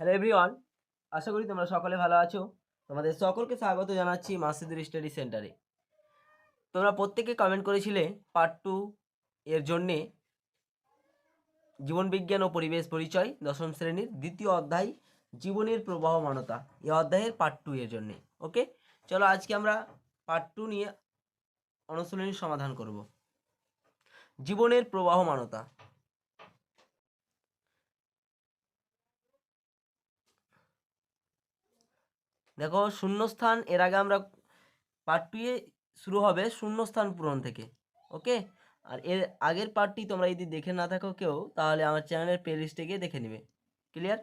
Hello everyone আশা করি তোমরা সকলে ভালো আছো। তোমাদের সকলকে স্বাগত জানাচ্ছি মাসিদুর স্টাডি সেন্টারে তোমরা প্রত্যেকে কমেন্ট করেছিলে পার্ট টু এর জন্যে জীবনবিজ্ঞান ও পরিবেশ পরিচয়, দশম শ্রেণির দ্বিতীয় অধ্যায়, জীবনের প্রবাহমানতা এই অধ্যায়ের পার্ট টু এর জন্যে ওকে চলো আজকে আমরা পার্ট টু নিয়ে অনুশীলনীর সমাধান করব। জীবনের প্রবাহমানতা দেখো শূন্যস্থান, এর আগে আমরা পার্ট টুয়ে শুরু হবে শূন্যস্থান পূরণ থেকে ওকে আর এর আগের পার্টটি তোমরা যদি দেখে না থাকো কেউ, তাহলে আমার চ্যানেলের প্লে লিস্টে গিয়ে দেখে নিবে ক্লিয়ার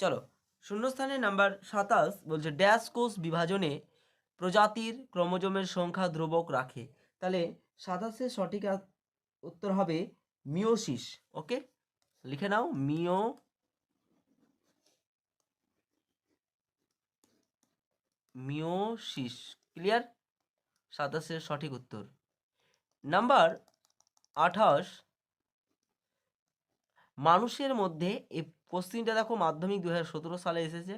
চলো শূন্যস্থানের নাম্বার সাতাশ বলছে ড্যাশ কোষ বিভাজনে প্রজাতির ক্রোমোজোমের সংখ্যা ধ্রুবক রাখে। তাহলে সাতাশের সঠিক উত্তর হবে মিওসিস ওকে লিখে নাও, মিও মিওসিস ক্লিয়ার? সাতাশের সঠিক উত্তর। নাম্বার আঠাশ, মানুষের মধ্যে এই কোশ্চিনটা দেখো মাধ্যমিক দুহাজার সতেরো সালে এসেছে।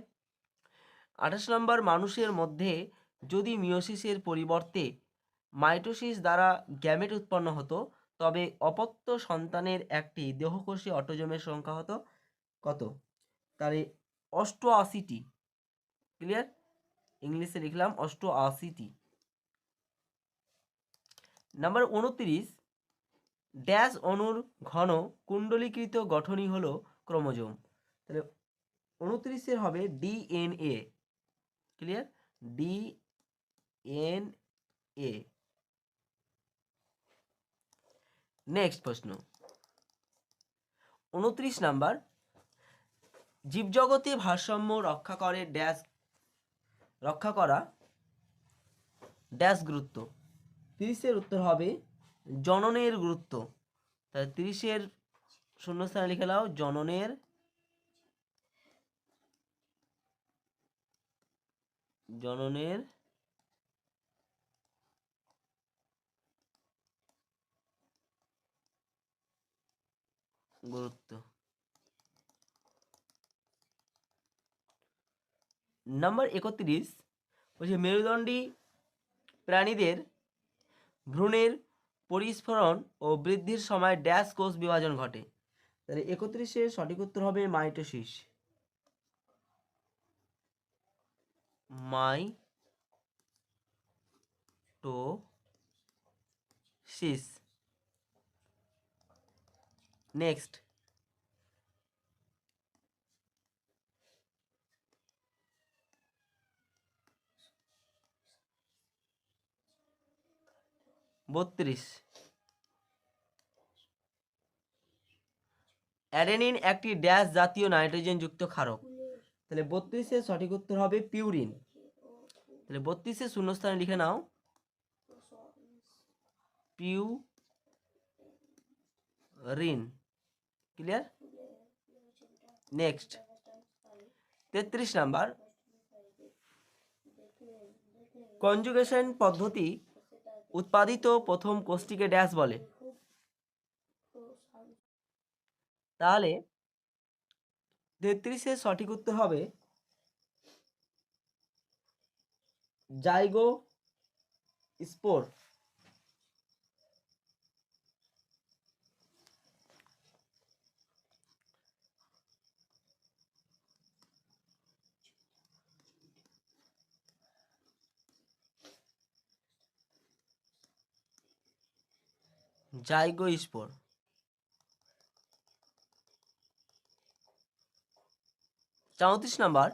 আঠাশ নম্বর, মানুষের মধ্যে যদি মিওসিসের পরিবর্তে মাইটোসিস দ্বারা গ্যামেট উৎপন্ন হতো, তবে অপত্য সন্তানের একটি দেহকোষী অটোজমের সংখ্যা হতো কত? তাহলে অষ্টআশিটি, ক্লিয়ার? ইংলিশে লিখলাম অষ্টআশিটি। নাম্বার উনত্রিশ, ড্যাশ অণুর ঘন কুণ্ডলীকৃত গঠনই হলো ক্রোমোজোম। তাহলে উনত্রিশের হবে ডিএনএ। Clear DNA. নেক্সট প্রশ্ন। উনত্রিশ নাম্বার জীবজগতে ভারসাম্য রক্ষা করে ড্যাশ রক্ষা করা। ড্যাশ গুরুত্ব। তিরিশের উত্তর হবে জননের গুরুত্ব। তাহলে তিরিশের শূন্যস্থানে লিখে নাও, জননের জননের গুরুত্ব। নাম্বার একত্রিশ বলছে মেরুদণ্ডী প্রাণীদের ভ্রূণের পরিস্ফুরণ ও বৃদ্ধির সময় ড্যাশ কোষ বিভাজন ঘটে। তাহলে একত্রিশের সঠিক উত্তর হবে মাইটোসিস। মাই টো নেক্সট। বত্রিশ। অ্যাডেনিন একটি ড্যাশ জাতীয় নাইট্রোজেনযুক্ত ক্ষারক। তাহলে বত্রিশের সঠিক উত্তর হবে পিউরিন। তাহলে বত্রিশের শূন্যস্থানে লিখে নাও। Purine clear? নেক্সট। তেত্রিশ নাম্বার। কনজুগেশন পদ্ধতি উৎপাদিত প্রথম কোষটিকে ড্যাশ বলে। তাহলে তেত্রিশের সঠিক উত্তর হবে জাইগো স্পোর জাইগো স্পোর। চৌত্রিশ নাম্বার,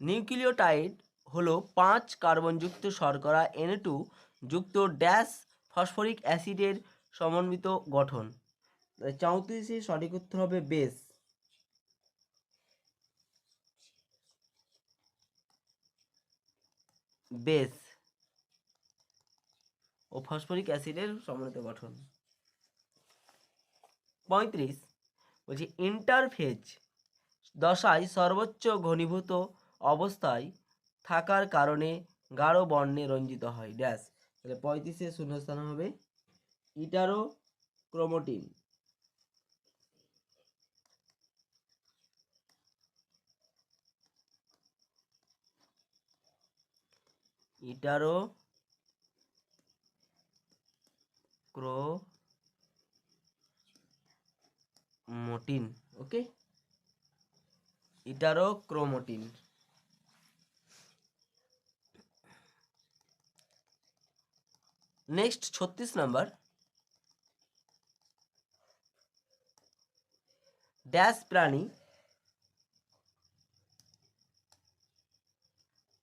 নিউক্লিওটাইড হলো পাঁচ কার্বনযুক্ত শর্করা এন টু যুক্ত ড্যাশ ফসফরিক অ্যাসিডের সমন্বিত গঠন। চৌত্রিশে সঠিক উত্তর হবে বেস। বেস ও ফসফরিক অ্যাসিডের সমন্বিত গঠন। পঁয়ত্রিশ। বলছি ইন্টারফেজ দশায় সর্বোচ্চ ঘনীভূত অবস্থায় থাকার কারণে গাঢ় বর্ণে রঞ্জিত হয়। ড্যাশ তাহলে পঁয়ত্রিশে শূন্যস্থান হবে heterochromatin heterochromatin okay? Heterochromatin. Next, ছত্রিশ নাম্বার। ড্যাশ প্রাণী।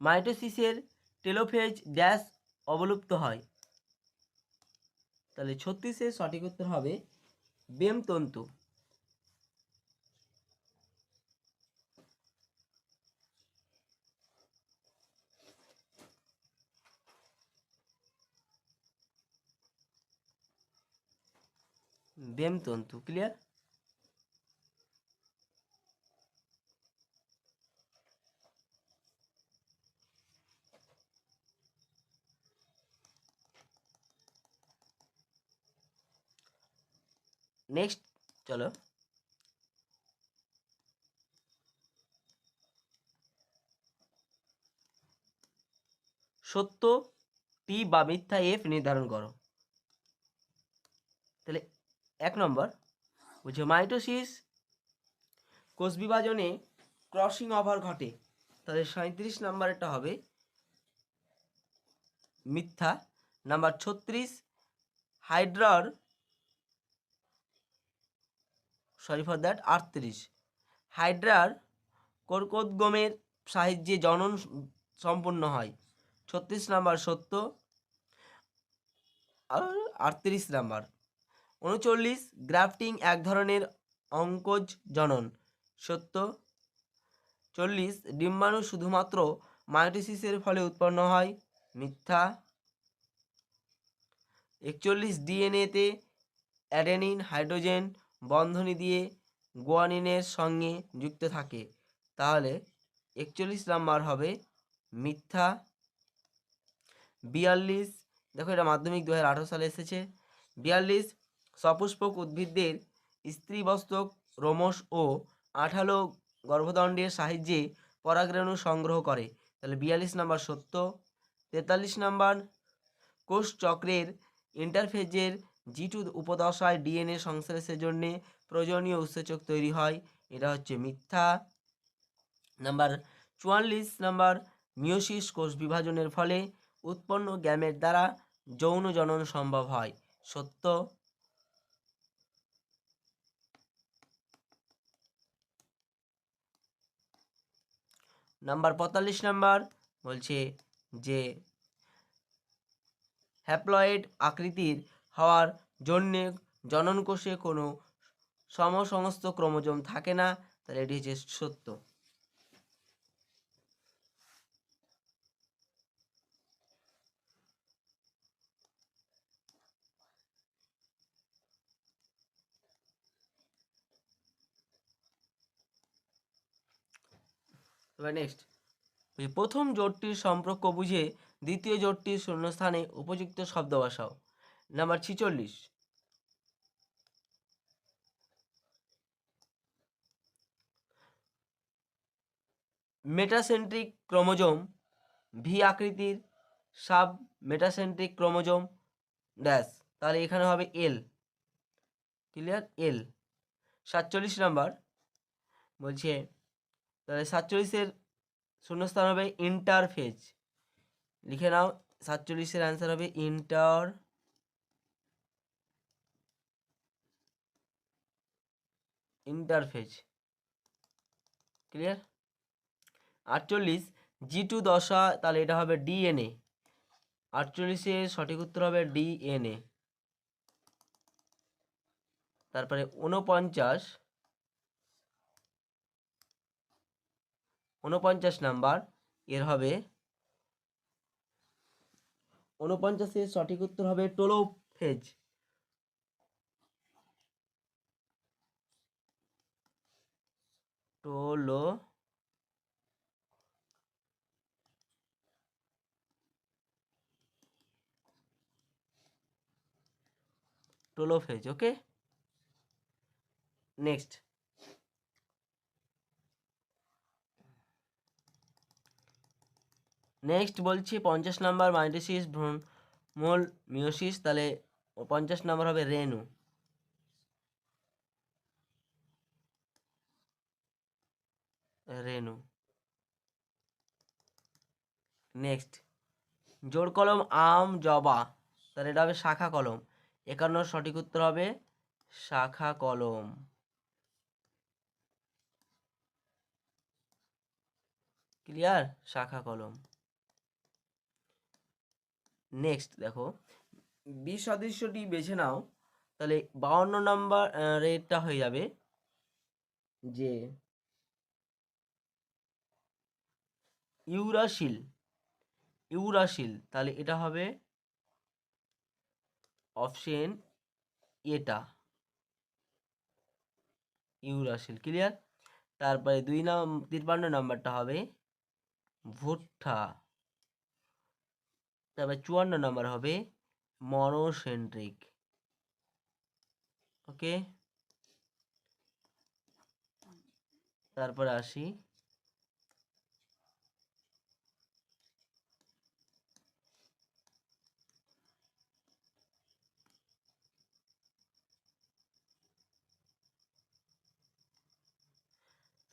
মাইটোসিসের টেলোফেজ ড্যাশ অবলুপ্ত হয়। তাহলে ছত্রিশের সঠিক উত্তর হবে বেম বেম তন্তু ক্লিয়ার নেক্সট চলো। সত্য টি বা মিথ্যা এফ নির্ধারণ করো। তাহলে এক নম্বর বলছে মাইটোসিস কোষ বিভাজনে ক্রসিং ওভার ঘটে। তাহলে সাঁত্রিশ নাম্বারটা হবে মিথ্যা। নাম্বার ছত্রিশ, হাইড্রার, সরি ফর দ্যাট, আটত্রিশ। হাইড্রার কর্কোদ্গমের সাহায্যে জনন সম্পূর্ণ হয়। ছত্রিশ নাম্বার সত্য, আর আটত্রিশ নাম্বার। উনচল্লিশ, গ্রাফটিং এক ধরনের অঙ্কজ জনন, সত্য। চল্লিশ, ডিম্বাণু শুধুমাত্র মায়োটিসিসের ফলে উৎপন্ন হয়, মিথ্যা। একচল্লিশ, ডিএনএতে অ্যাডেনিন, হাইড্রোজেন বন্ধনী দিয়ে গোয়ানিনের সঙ্গে যুক্ত থাকে। তাহলে একচল্লিশ নাম্বার হবে মিথ্যা। বিয়াল্লিশ, দেখো এটা মাধ্যমিক দু হাজার আঠারো সালে এসেছে। বিয়াল্লিশ সপুষ্পক উদ্ভিদদের স্ত্রীবস্তক রোমস ও আঠালো গর্ভদণ্ডের সাহায্যে পরাগরেণু সংগ্রহ করে। তাহলে বিয়াল্লিশ নাম্বার সত্য, তেতাল্লিশ নাম্বার কোষচক্রের ইন্টারফেজের জি টু উপদশায় ডিএনএ সংশ্লেষের জন্য প্রয়োজনীয় উৎসেচক তৈরি হয়, এটা হচ্ছে মিথ্যা। নাম্বার চুয়াল্লিশ নাম্বার মিওসিস কোষ বিভাজনের ফলে উৎপন্ন গ্যামের দ্বারা যৌন জনন সম্ভব হয়, সত্য। নাম্বার পঁয়তাল্লিশ নাম্বার, বলছে যে হ্যাপ্লয়েড আকৃতির হওয়ার জন্যে জননকোষে কোনো সমসমস্ত ক্রোমোজোম থাকে না, তাহলে এটি হচ্ছে সত্য। এবার নেক্সট প্রথম জোটটির সম্পর্ক বুঝে দ্বিতীয় জোটটির শূন্যস্থানে উপযুক্ত শব্দ বসাও। নাম্বার ছিচল্লিশ। মেটাসেন্ট্রিক ক্রোমোজোম ভি আকৃতির সাব মেটাসেন্ট্রিক ক্রোমোজোম। ড্যাশ তাহলে এখানে হবে এল ক্লিয়ার এল সাতচল্লিশ নাম্বার বলছে তাহলে সাতচল্লিশের শূন্যস্থান হবে ইন্টারফেজ লিখে নাও, সাতচল্লিশের অ্যান্সার হবে ইন্টার ইন্টারফেজ ক্লিয়ার আটচল্লিশ জি টু দশা, তাহলে এটা হবে ডিএনএ আটচল্লিশের সঠিক উত্তর হবে ডিএনএ তারপরে উনপঞ্চাশ উনপঞ্চাশ নাম্বার এর হবে উনপঞ্চাশের সঠিক উত্তর হবে টোলোফেজ। টোলো টোলোফেজ ওকে নেক্সট নেক্সট বলছি পঞ্চাশ নাম্বার মাইটোসিস ভ্রূণমূল মিওসিস তাহলে পঞ্চাশ নাম্বার হবে রেণু। রেণু। নেক্সট জোড় কলম, আম, জবা, তাহলে এটা হবে শাখা কলম। একান্ন সঠিক উত্তর হবে শাখা কলম। ক্লিয়ার শাখা কলম। নেক্সট দেখো। বি সদৃশ্যটি বেছে নাও, তাহলে বাউন্ন নাম্বার রেটটা হয়ে যাবে যে ইউরাশিল ইউরাশিল, তাহলে এটা হবে অপশন এটা, ইউরাশিল ক্লিয়ার তারপরে দুই নাম, তিপ্পান্ন নাম্বারটা হবে ভুট্টা। তারপরে চুয়ান্ন নাম্বার হবে মনোসেন্ট্রিক ওকে? তারপরে আসি।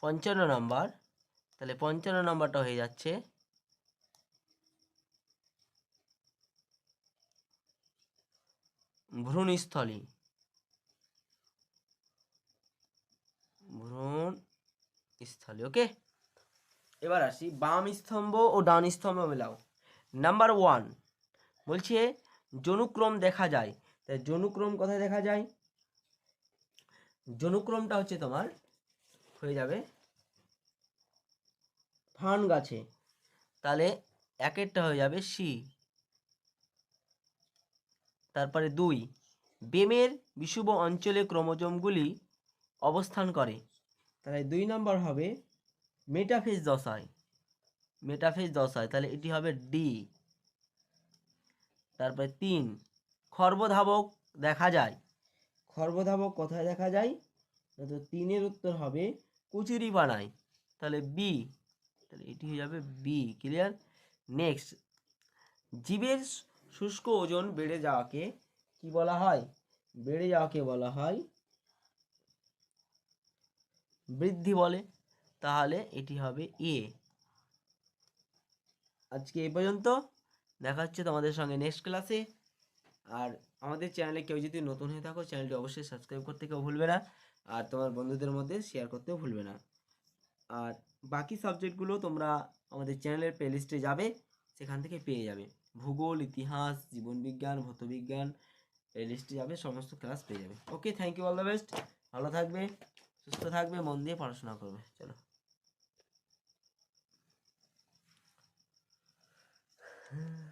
পঞ্চান্ন নাম্বার। তাহলে পঞ্চান্ন নাম্বারটা হয়ে যাচ্ছে। ভ্রূণস্থলী। ভ্রূণ স্থলী ওকে? এবার আসি, বাম স্তম্ভ ও ডান স্তম্ভ মেলাও। নাম্বার ওয়ান, বলছে জনুক্রম দেখা যায়। তাই জনুক্রম কোথায় দেখা যায়? জনুক্রমটা হচ্ছে তোমার, হয়ে যাবে ফান গাছে। তাহলে একেরটা হয়ে যাবে সি। তারপরে দুই, বেমের বিষুব অঞ্চলে ক্রোমোজোমগুলি অবস্থান করে। তাহলে দুই নম্বর হবে মেটাফেজ দশায়। মেটাফেজ দশায়, তাহলে এটি হবে ডি। তারপরে তিন, খর্বধাবক দেখা যায়। খর্বধাবক কোথায় দেখা যায়? তো তিনের উত্তর হবে কুচুরি বানায় তাহলে বি তাহলে এটি হয়ে যাবে বি ক্লিয়ার নেক্সট জীবের শুষ্ক ওজন বেড়ে যাওয়াকে কি বলা হয়? বেড়ে যাওয়াকে বলা হয় বৃদ্ধি বলে। তাহলে এটি হবে এ আজকে এই পর্যন্ত। দেখা হচ্ছে তোমাদের সঙ্গে নেক্সট ক্লাসে আর আমাদের চ্যানেলে কেউ যদি নতুন হয়ে থাকো চ্যানেলটি অবশ্যই সাবস্ক্রাইব করতে কেউ ভুলবে না। আর তোমার বন্ধুদের মধ্যে শেয়ার করতেও ভুলবে না। আর বাকি সাবজেক্টগুলো তোমরা আমাদের চ্যানেলের প্লেলিস্টে যাবে, সেখান থেকে পেয়ে যাবে। ভূগোল, ইতিহাস, জীবনবিজ্ঞান, ভৌতবিজ্ঞান লিস্টে যাবে, সমস্ত ক্লাস পেয়ে যাবে। Okay thank you all the best ভালো থাকবে, সুস্থ থাকবে, মন দিয়ে পড়াশোনা করবে। চলো। হুম